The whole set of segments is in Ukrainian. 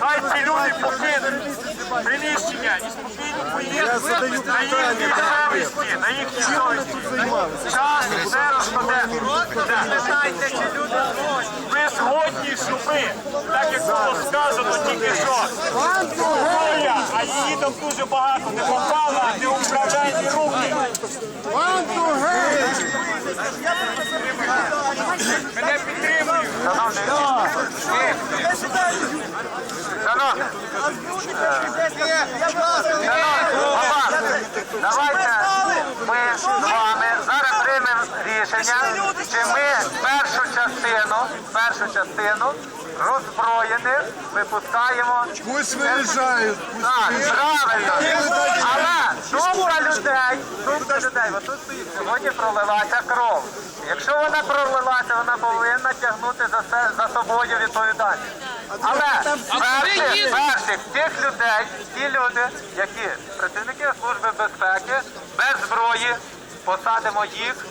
Хай ці люди покинуть приміщення і спокійно поїдуть на їхній совісті, на їхній совісті. Час все розпаде. Ви згодні, що ви, так як було сказано тільки що, зброя, а її там дуже багато, не попала, а не управляєте руки. Мене підтримують. Давайте ми з вами зараз приймемо рішення, чи ми першу частину, першу частину роззброєних випускаємо. Пусть виїжджають, Так, правильно. Але думка людей, думка людей, отут стоїть, сьогодні пролилася кров. Якщо вона пролилася, вона повинна тягнути за, це, за собою відповідальність. Але перших, перших тих людей, ті люди, які працівники Служби безпеки без зброї, посадимо їх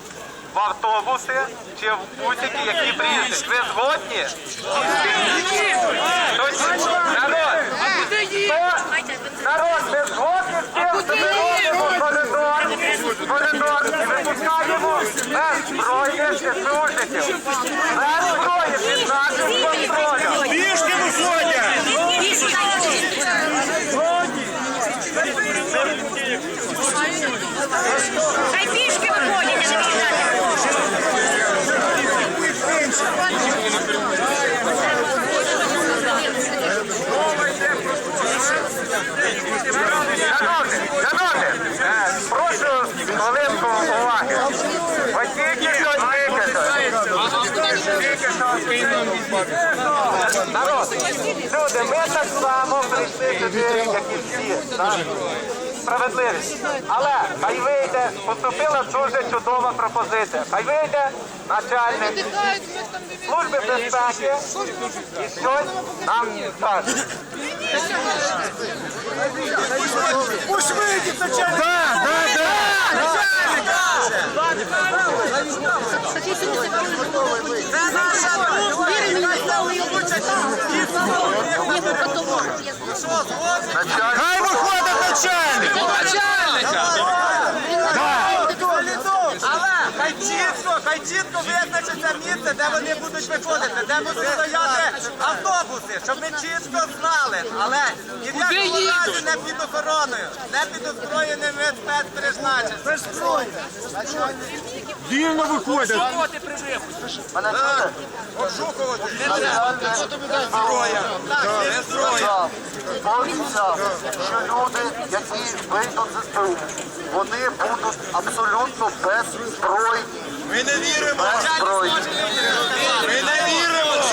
в автобуси чи в бусики, які приїздять. Ви згодні? Народ, народ, ми згодні з тим, що ми робимо коридор, коридор і випускаємо без збройних служників. Без зброї під нашим контролем. Пішки виходять! Хай пішки виходять, а не біжать. Шановні, шановні, е, прошу хвилинку уваги. Ось тільки що, тільки. Народ, люди, ми так само прийшли сюди, як і всі. Справедливість. Але хай вийде, поступила дуже чудова пропозиція. Хай вийде начальник служби безпеки і щось нам скаже. Пусть вийдіть начальник! Да, да, начальник! Але хай чітко, хай чітко визначиться місце, де вони будуть виходити, де будуть стояти автобуси, щоб ми чітко знали. Але ні в якому разі не під охороною, не під озброєними спецпризначеннями. Вільно виходять! Мене чути? Сказав, пообіцяв, що люди, які вийдуть з СБУ, вони будуть абсолютно беззбройні. Ми не віримо. Беззбройні. Ми не віримо.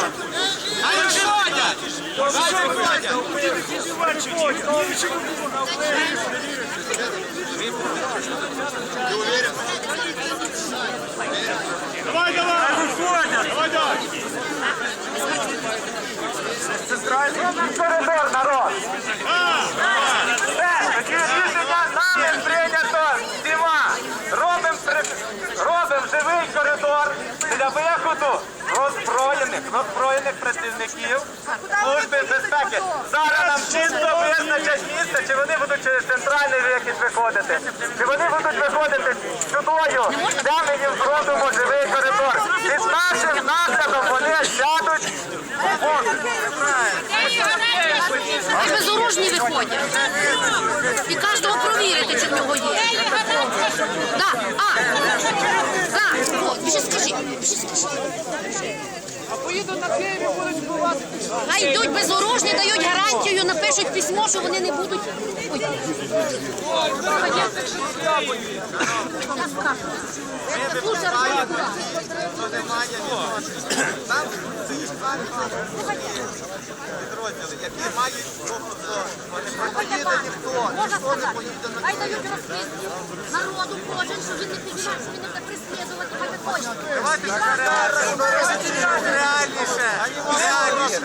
Хай виходять. Хай виходять. Давай, давай! Виходять! Давай, давай! Коридор, народ! Все, такі рішення нами прийнято всіма. Робимо робим живий коридор для виходу роззброєних, роззброєних працівників служби безпеки. Зараз нам чітко визначать місце, чи вони будуть через центральний вихід виходити, чи вони будуть виходити сюдою, де їм зробимо живий коридор. Під нашим наглядом вони сядуть. От. І безоружні виходять. І кожного провірити, чи в нього є. Да, а, да, о, біжи скажи, біжи скажи. А поїдуть на Києві, будуть вбивати. Хай йдуть безоружні, дають гарантію, напишуть письмо, що вони не будуть. Ой. Там підрозділи, які мають тобто, не поїде ніхто, ніхто не поїде на хай дають розписку народу кожен, що він не піднімає, що він не буде переслідувати, хай виходять. Давайте реальніше. Реальніше. Реальніше.